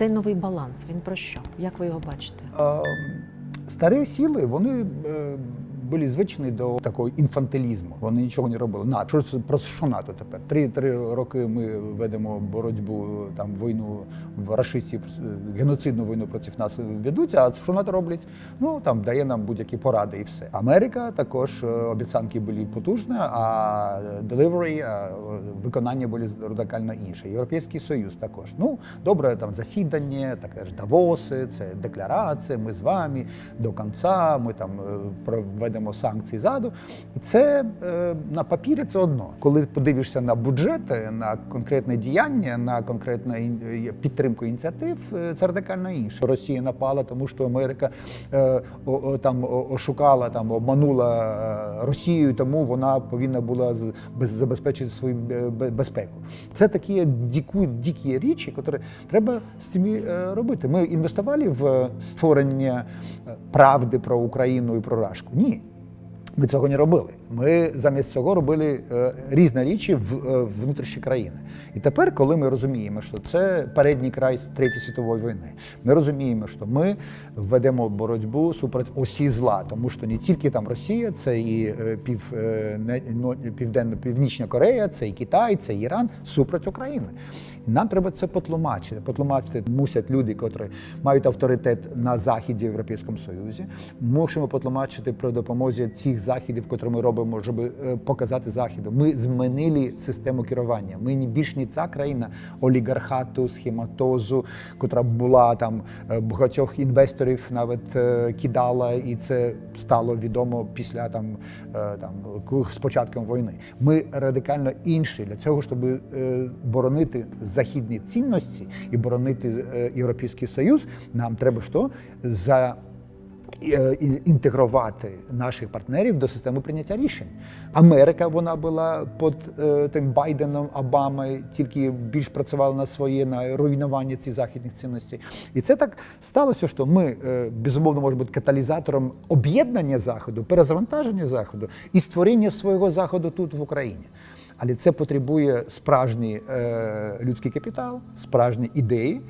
Цей новий баланс, він про що? Як ви його бачите? Старі сили вони е, були звичні до такого інфантилізму. Вони нічого не робили. На що про що НАТО тепер? Три три роки ми ведемо боротьбу там війну в рашистів, геноцидну війну проти нас ведуться. А що НАТО роблять? Ну там дає нам будь-які поради і все. Америка також е, обіцянки були потужні, а delivery, а виконання були радикально інше. Європейський Союз також. Ну добре, там засідання, таке ж Давоси, це декларація. Ми з вами до кінця. Ми там е, проведемо санкції ззаду. І це е, на папірі це одно. Коли подивишся на бюджети, на конкретне діяння, на конкретну е, підтримку ініціатив, е, це радикально інше. Росія напала, тому що Америка там ошукала, там обманула Росію, тому вона повинна була забезпечити свою безпеку. Це такі дику, дикі речі, які треба з цим робити. Ми інвестували в створення правди про Україну і про Рашку. Ні. Ми цього не робили. Ми замість цього робили е, різні речі в е, внутрішні країни. І тепер, коли ми розуміємо, що це передній край Третьої світової війни, ми розуміємо, що ми ведемо боротьбу супроти осі зла, тому що не тільки там Росія, це і е, пів, е, південно північна Корея, це і Китай, це і Іран супроти України. І нам треба це потлумачити. Потлумачити мусять люди, котрі мають авторитет на заході в Європейському Союзі. Мусимо потлумачити про допомозі цих заходів, котрі ми робимо, щоб е, показати заходу. Ми змінили систему керування. Ми більш не ця країна олігархату, схематозу, котра була там е, багатьох інвесторів навіть е, кидала, і це стало відомо після там, там з початком війни. Ми радикально інші для цього, щоб боронити західні цінності і боронити Європейський Союз. Нам треба що? за інтегрувати наших партнерів до системи прийняття рішень. Америка вона була під е, тим Байденом, Обамою, тільки більш працювала на своє на руйнування цих західних цінностей. І це так сталося, що ми е, безумовно можемо бути каталізатором об'єднання заходу, перезавантаження заходу і створення свого заходу тут в Україні. Але це потребує справжній е, людський капітал, справжні ідеї